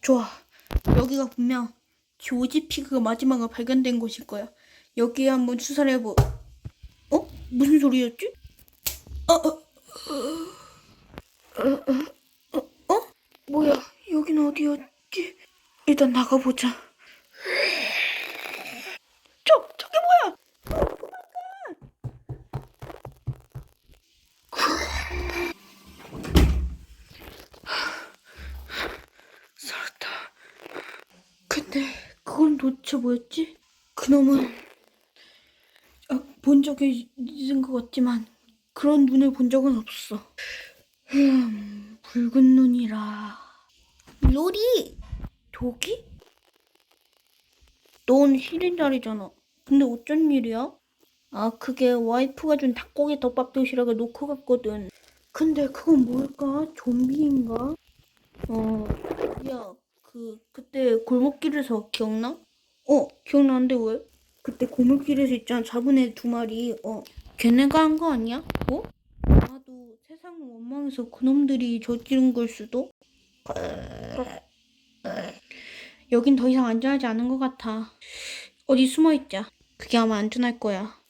좋아. 여기가 분명 조지 피그가 마지막으로 발견된 곳일 거야. 여기에 한번 수사를 해보. 어? 무슨 소리였지? 어, 어, 어, 어, 어, 어? 뭐야? 여긴 어디였지? 일단 나가보자. 저, 저게 뭐야? 살았다. 근데 그건 도대체 뭐였지? 그놈은 아, 본 적이 있는 것 같지만 그런 눈을 본 적은 없어. 음, 붉은 눈이라. 로리! 독이? 넌 시린달이잖아. 근데 어쩐 일이야? 아, 그게 와이프가 준 닭고기 덮밥 도시락을 놓고 갔거든. 근데 그건 뭘까? 좀비인가? 어, 야, 그, 그때 골목길에서 기억나? 어, 기억나는데 왜? 그때 골목길에서 있잖아, 잡은 애 두 마리. 어, 걔네가 한 거 아니야? 뭐? 아마도 세상을 원망해서 그놈들이 저지른 걸 수도? 여긴 더 이상 안전하지 않은 것 같아. 어디 숨어 있자. 그게 아마 안전할 거야.